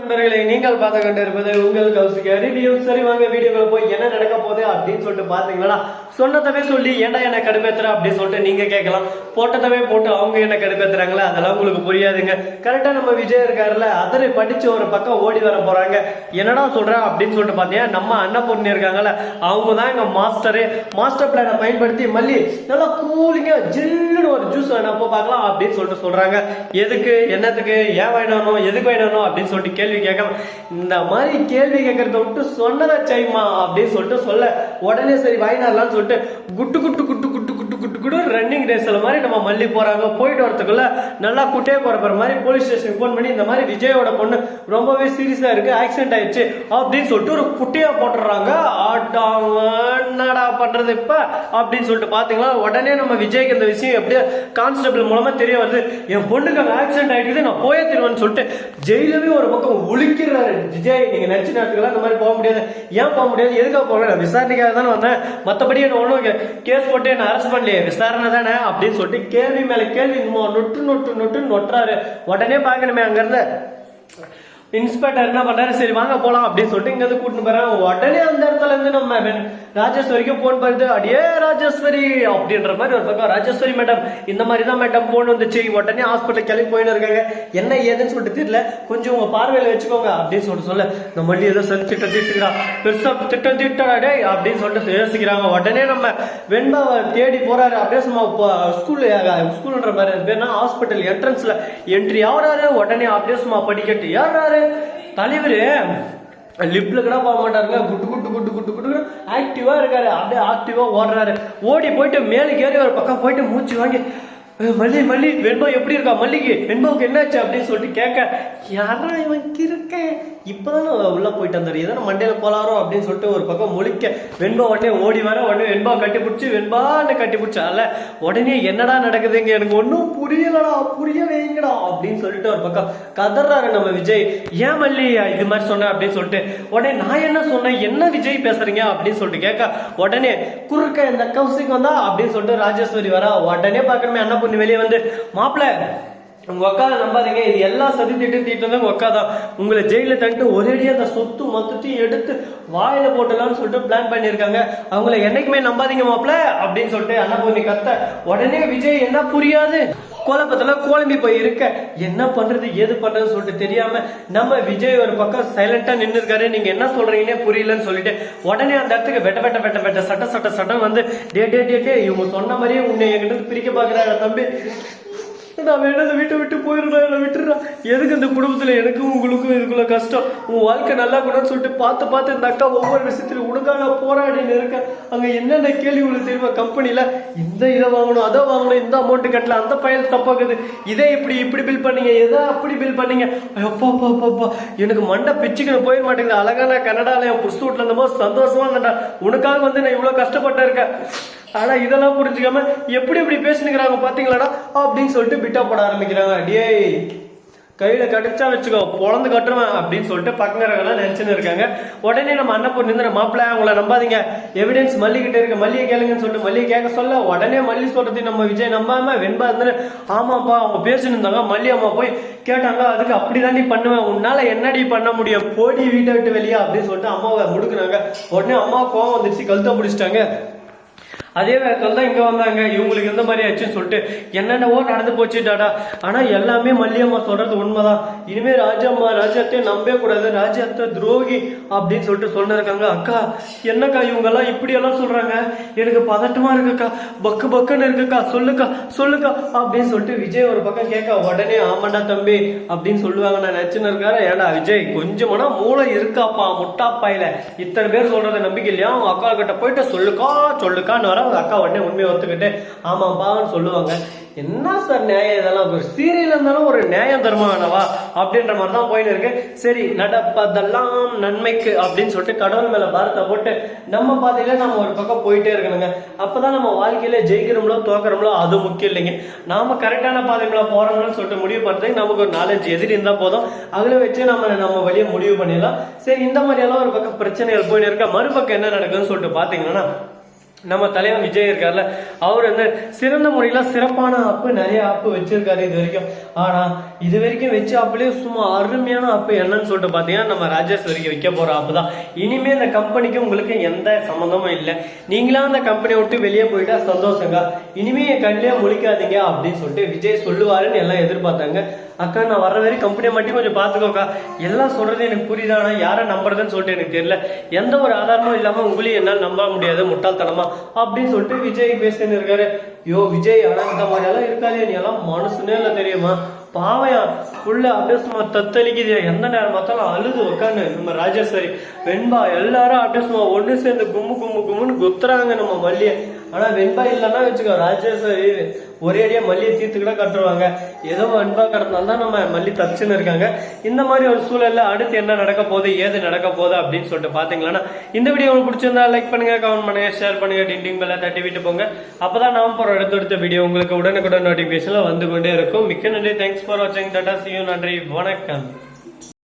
நண்பர்களை நீங்கள் பார்த்து கொண்டிருப்பது உங்கள் கௌசிக ரிவ்யூ. சரி வாங்க வீடியோக்குள்ள போய் என்ன நடக்க போகுது அப்படின்னு சொல்லிட்டு பாத்தீங்களா சொன்னதவே சொல்லி ஏன்டா என்ன கடுப்பேத்துற அப்படின்னு சொல்லிட்டு நீங்க கேட்கலாம். போட்டதவே போட்டு அவங்க என்ன கடுப்பேத்துறாங்களா? அதெல்லாம் உங்களுக்கு புரியாதுங்க. கரெக்டா நம்ம விஜய் இருக்காருல அதரை படிச்சு ஒரு பக்கம் ஓடி வர போறாங்க. என்னடா சொல்ற அப்படின்னு சொல்லிட்டு பாத்தீங்கன்னா நம்ம அன்னபூர்ணி இருக்காங்கல்ல அவங்க தான் எங்க மாஸ்டரு. மாஸ்டர் பிளானை பயன்படுத்தி மல்லி நல்லா கூலிங்க ஜில்லுன்னு ஒரு ஜூஸ் வேணப்போ பார்க்கலாம் அப்படின்னு சொல்லிட்டு சொல்றாங்க. எதுக்கு என்னத்துக்கு ஏன் வேணும் எதுக்கு வேணும் அப்படின்னு சொல்லிட்டு கேள்வி கேட்கலாம் இந்த மாதிரி கேள்வி கேட்கறத விட்டு சொன்னதை செய்யுமா அப்படின்னு சொல்லிட்டு சொல்ல. உடனே சரி வாங்கினார்லாம்னு சொல்லிட்டு குட்டு குட்டு குட்டு குட்டு குட்டு குடு ரன்னிங் ரேஸ்ல மாதிரி நம்ம மல்லி போறாங்க. போயிட்டு வரதுக்குள்ள நல்லா குட்டே போற மாதிரி போலீஸ் ஸ்டேஷன் ஃபோன் பண்ணி இந்த மாதிரி விஜயோட பொண்ணு ரொம்பவே சீரியஸா இருக்கு. ஆக்சிடென்ட் ஆயிடுச்சு அப்படின்னு சொல்லிட்டு ஒரு குட்டியா போட்டுடுறாங்க. ஆட்டாங்க என்னடா பண்றது இப்ப? அப்படின்னு சொல்லிட்டு பாத்தீங்களா? உடனே நம்ம விஜய்க்கு இந்த விஷயம் எப்படியோ கான்ஸ்டபிள் மூலமா தெரிய வருது. என் பொண்ணுக்கு அங்க ஆக்சிடென்ட் ஆகிடுது நான் போயே தருவேன்னு சொல்லிட்டு ஜெயிலவே ஒரு பக்கம் ஒழிக்கிறாரு விஜய். நீங்க நினைச்ச நேரத்துக்குலாம் இந்த மாதிரி போக முடியாது. ஏன் போக முடியாது? எதுக்காக போக நான் விசாரணைக்காக தானே வந்தேன். மத்தபடி என்ன ஒண்ணும் கேஸ் போட்டு என்ன அரெஸ்ட் பண்ணலையே. விசாரணை தானே அப்படின்னு சொல்லிட்டு கேள்வி மேல கேள்வி இன்னும் நொட்டு நொட்டு நொட்டு நொட்டுறாரு. உடனே பாக்கணுமே அங்கேருந்து இன்ஸ்பெக்டர் என்ன பண்றாரு? சரி வாங்க போலாம் அப்படின்னு சொல்லிட்டு இங்க இருந்து கூட்டிட்டு போறாங்க உடனே அந்த இடத்துல வந்து நம்ம வென்- ராஜேஸ்வரிக்கு போன் பண்ணுது. அடியே ராஜேஸ்வரி! அப்படின்ற மாதிரி ஒரு பக்கம் ராஜேஸ்வரி மேடம் இந்த மாதிரி தான் மேடம் போன் வந்துச்சு. உடனே ஹாஸ்பிட்டல் கிளம்பி போயின்னு இருக்காங்க. என்ன ஏதுன்னு சொல்லிட்டு தெரியல. கொஞ்சம் உங்க பார்வையில வச்சுக்கோங்க அப்படின்னு சொல்லிட்டு சொல்ல நம்ம மல்லி ஏதோ சரி திட்டம் திட்டுக்கிறா பெருசா திட்டம் திட்டாடே டேய் அப்படின்னு சொல்லிட்டு யோசிக்கிறாங்க. உடனே நம்ம வெண்பாவை தேடி போறாரு. அப்படியே சும்மா ஸ்கூல் ஸ்கூல்ன்ற மாதிரி பேர்னா ஹாஸ்பிட்டல் என்ட்ரன்ஸ்ல என்ட்ரி ஆகுறாரு. உடனே அப்படியே சும்மா படிக்கட்டு ஏறாரு தலைவரு லிப்ட்ல கூட போக மாட்டாருங்க. குட்டு குட்டு குட்டு குட்டு ஆக்டிவாக ஆக்டிவா இருக்காரு. அப்படியே ஆக்டிவாக ஓடுறாரு. ஓடி போயிட்டு மேலுக்கு ஏறி ஒரு பக்கம் போயிட்டு மூச்சு வாங்கி மல்லி மல்லி வெண்பா எப்படி இருக்கா? மல்லிக்கு வெண்பாவுக்கு என்னாச்சு அப்படின்னு சொல்லிட்டு கேட்க யாரா இவன் இருக்க? இப்பதானே உள்ள போயிட்டு வந்தாரு. ஏதோ மண்டையில கோளாரோ அப்படின்னு சொல்லிட்டு ஒரு பக்கம் முழிக்க வெண்பா உடனே ஓடி வர உடனே வெண்பா கட்டி பிடிச்சி வெண்பான்னு கட்டி பிடிச்சால உடனே என்னடா நடக்குதுங்க? எனக்கு ஒன்றும் புரியலடா புரிய வைங்கடா அப்படின்னு சொல்லிட்டு ஒரு பக்கம் கதறாரு நம்ம விஜய். ஏன் மல்லி இது மாதிரி சொன்ன? அப்படின்னு சொல்லிட்டு உடனே நான் என்ன சொன்னேன்? என்ன விஜய் பேசுறீங்க? அப்படின்னு சொல்லிட்டு கேட்க உடனே குறுக்க இந்த கவுசிக்கு வந்தா? அப்படின்னு சொல்லிட்டு ராஜேஸ்வரி வரா. உடனே பார்க்கணுமே என்ன பொண்ணு வெளியே வந்து மாப்பிள்ள உங்கள் அக்கா நம்பாதீங்க இது எல்லா சதி திட்டு தீட்டம் உக்காதான் உங்களை ஜெயிலில் தந்துட்டு ஒரேடியாக அந்த சொத்து மொத்தத்தையும் எடுத்து வாயில போட்டலாம்னு சொல்லிட்டு பிளான் பண்ணியிருக்காங்க. அவங்கள என்னைக்குமே நம்பாதீங்க மாப்பிள அப்படின்னு சொல்லிட்டு அன்னபூர்ணி கத்த உடனே விஜய் என்ன புரியாது? குழப்பத்துல குழம்பி போய் இருக்க என்ன பண்றது ஏது பண்றதுன்னு சொல்லிட்டு தெரியாம நம்ம விஜய் ஒரு பக்கம் சைலண்டா நின்றுருக்காரு இருக்காரு நீங்க என்ன சொல்றீங்கன்னே புரியலன்னு சொல்லிட்டு உடனே அந்த இடத்துக்கு வெட்ட வெட்ட வெட்ட வெட்ட சட்ட சட்ட சட்டம் வந்து டே டே டே டே இவங்க சொன்ன மாதிரியே உன்னை என்கிட்ட பிரிக்க பாக்குறாங்க தம்பி. நான் வேணாத வீட்டை விட்டு போயிடுறா என்னை விட்டுறா எதுக்கு இந்த குடும்பத்துல எனக்கும் உங்களுக்கும் இதுக்குள்ள கஷ்டம்? உன் வாழ்க்கை நல்லா கூடன்னு சொல்லிட்டு பார்த்து பார்த்து இந்த அக்கா ஒவ்வொரு விஷயத்திலும் உனக்காக போராடின்னு இருக்கேன். அங்க என்னென்ன கேள்வி உங்களுக்கு தெரியுமா கம்பெனில? இந்த இதை வாங்கணும் அதை வாங்கணும் இந்த அமௌண்ட் கட்டல அந்த பயல் தப்பாக்குது. இதை இப்படி இப்படி பில் பண்ணீங்க எதை அப்படி பில் பண்ணீங்க? அப்பா அப்பா அப்பா, எனக்கு மண்டை பிச்சுக்கணும் போயிட மாட்டேங்குது. அழகான கனடால என் புஸ்து வீட்டுல இருந்தபோது சந்தோஷமா இருந்தேன்டா. உனக்காக வந்து நான் இவ்வளவு கஷ்டப்பட்டு இருக்கேன். ஆனால் இதெல்லாம் புரிஞ்சுக்காம எப்படி எப்படி பேசினுக்கிறாங்க பார்த்தீங்களாடா அப்படின்னு சொல்லிட்டு பிட்டா போட ஆரம்பிக்கிறாங்க. டேய் கையில் கடிச்சா வச்சுக்கோ பொழந்து கட்டுருவேன் அப்படின்னு சொல்லிட்டு பக்கங்கிறவங்களாம் நினச்சின்னு இருக்காங்க. உடனே நம்ம அண்ணப்பூர் நின்று மாப்பிள்ள அவங்கள நம்பாதீங்க. எவிடன்ஸ் மல்லிகிட்ட இருக்க. மல்லிகை கேளுங்கன்னு சொல்லிட்டு மல்லிகை கேட்க சொல்ல உடனே மல்லி சொல்றது நம்ம விஜய் நம்பாம வெண்பா இருந்து ஆமாப்பா அவங்க பேசின்னு இருந்தாங்க. மல்லி அம்மா போய் கேட்டாங்க அதுக்கு அப்படிதாண்டி பண்ணுவேன். உன்னால என்னடி பண்ண முடியும்? போடி வீட்டை விட்டு வெளியே அப்படின்னு சொல்லிட்டு அம்மாவை முடுக்குனாங்க உடனே அம்மா கோவம் வந்துருச்சு. கழுத்தை பிடிச்சிட்டாங்க. அதே வேகத்தில் தான் இங்கே வந்தாங்க. இவங்களுக்கு இந்த மாதிரி ஆச்சுன்னு சொல்லிட்டு என்னென்னவோ நடந்து போச்சு டாடா. ஆனால் எல்லாமே மல்லியம்மா சொல்கிறது உண்மைதான். இனிமேல் ராஜம்மா ராஜாத்தையே நம்பவே கூடாது. ராஜாத்தை துரோகி அப்படின்னு சொல்லிட்டு சொன்னிருக்காங்க அக்கா என்னக்கா இவங்கெல்லாம் இப்படியெல்லாம் சொல்கிறாங்க எனக்கு பதட்டமாக இருக்குக்கா. பக்கு பக்குன்னு இருக்குக்கா. சொல்லுக்கா சொல்லுக்கா அப்படின்னு சொல்லிட்டு விஜய் ஒரு பக்கம் கேட்க உடனே ஆமாண்டா தம்பி அப்படின்னு சொல்லுவாங்க. நான் நினைச்சுன்னு இருக்காரு. ஏடா விஜய் கொஞ்சமானா மூளை இருக்காப்பா முட்டாப்பாயில். இத்தனை பேர் சொல்கிறது நம்பிக்கை இல்லையா அவங்க அக்கா கிட்ட போயிட்டு சொல்லுக்கா சொல்லுக்கான்னு வர அவங்க அக்கா உடனே உண்மையை ஒத்துக்கிட்டு ஆமாப்பான்னு சொல்லுவாங்க. என்ன சார் நியாயம் இதெல்லாம்? ஒரு சீரியல் இருந்தாலும் ஒரு நியாயம் தருமா வேணவா அப்படின்ற மாதிரி தான் போயின்னு இருக்கு. சரி நடப்பதெல்லாம் நன்மைக்கு அப்படின்னு சொல்லிட்டு கடவுள் மேல பாரத்தை போட்டு நம்ம பாதையில நம்ம ஒரு பக்கம் போயிட்டே இருக்கணுங்க. அப்பதான் நம்ம வாழ்க்கையில ஜெயிக்கிறோம்லோ தோக்குறோம்லோ அது முக்கியம் இல்லைங்க. நாம கரெக்டான பாதைகள போறோம்னு சொல்லிட்டு முடிவு பண்றதுக்கு நமக்கு ஒரு நாலஞ்சு எதிரி இருந்தா போதும். அதுல வச்சு நம்ம நம்ம வழியை முடிவு பண்ணிடலாம். சரி இந்த மாதிரி எல்லாம் ஒரு பக்கம் பிரச்சனைகள் போயிட்டு இருக்க. மறுபக்கம் என்ன நடக்குதுன்னு சொல்லிட்டு பாத்தீங்கன்னா நம்ம தலைவன் விஜய் இருக்கார்ல அவர் வந்து சிறந்த முறையில சிறப்பான ஆப்பு நிறைய ஆப்பு வச்சிருக்காரு இது வரைக்கும். ஆனா இது வரைக்கும் வச்ச ஆப்புலயே சும்மா அருமையான ஆப்பு என்னன்னு சொல்லிட்டு பாத்தீங்கன்னா நம்ம ராஜேஷ் வரைக்கும் வைக்க போற ஆப்பு தான். இனிமே இந்த கம்பெனிக்கு உங்களுக்கு எந்த சம்மந்தமும் இல்லை. நீங்களா அந்த கம்பெனியை விட்டு வெளியே போயிட்டா சந்தோஷங்க. இனிமே என் கண்ணிலே முழிக்காதீங்க அப்படின்னு சொல்லிட்டு விஜய் சொல்லுவாருன்னு எல்லாம் எதிர்பார்த்தாங்க. அக்கா நான் வர வரைக்கும் கம்பெனியை மட்டும் கொஞ்சம் பார்த்துக்கோக்கா. எல்லாம் சொல்கிறது எனக்கு புரியுதானா யாரை நம்புறதுன்னு சொல்லிட்டு எனக்கு தெரியல. எந்த ஒரு ஆதாரமும் இல்லாமல் உங்களையும் என்னால் நம்ப முடியாது முட்டாள்தனமா. அப்படின்னு சொல்லிட்டு விஜய் பேசின்னு இருக்காரு. யோ விஜய் ஆனால் இந்த மாதிரியெல்லாம் இருக்காது நீ எல்லாம் மனசுனே இல்லை தெரியுமா? பாவையா உள்ள அப்படியே சும்மா தத்தளிக்குது. எந்த நேரம் பார்த்தாலும் அழுது உட்காந்து நம்ம ராஜேஸ்வரி. வெண்பா எல்லாரும் அப்படியே சும்மா ஒன்று சேர்ந்து கும்மு கும்மு கும்முன்னு குத்துறாங்க நம்ம மல்லியை. ஆனா வெண்பா இல்லைன்னா வச்சுக்கோ ராஜேஸ்வரி ஒரே அடியா மல்லியை தீர்த்து கூட கட்டுருவாங்க ஏதோ வெண்பா கடந்தால்தான் நம்ம மல்லி தப்பிச்சுன்னு இருக்காங்க. இந்த மாதிரி ஒரு சூழல்ல அடுத்து என்ன நடக்க போகுது ஏது நடக்க போகுது அப்படின்னு சொல்லிட்டு பாத்தீங்களா இந்த வீடியோ உங்களுக்கு பிடிச்சிருந்தா லைக் பண்ணுங்க கமெண்ட் பண்ணுங்க ஷேர் பண்ணுங்க டிண்டிங் பெல்ல தட்டி விட்டு போங்க. அப்பதான் நாம போற அடுத்தடுத்த வீடியோ உங்களுக்கு உடனுக்குடன் நோட்டிபிகேஷன்ல வந்து கொண்டே இருக்கும். மிக்க நன்றி. தேங்க்ஸ் ஃபார் வாட்சிங் டாடா சியூ நன்றி. வணக்கம்.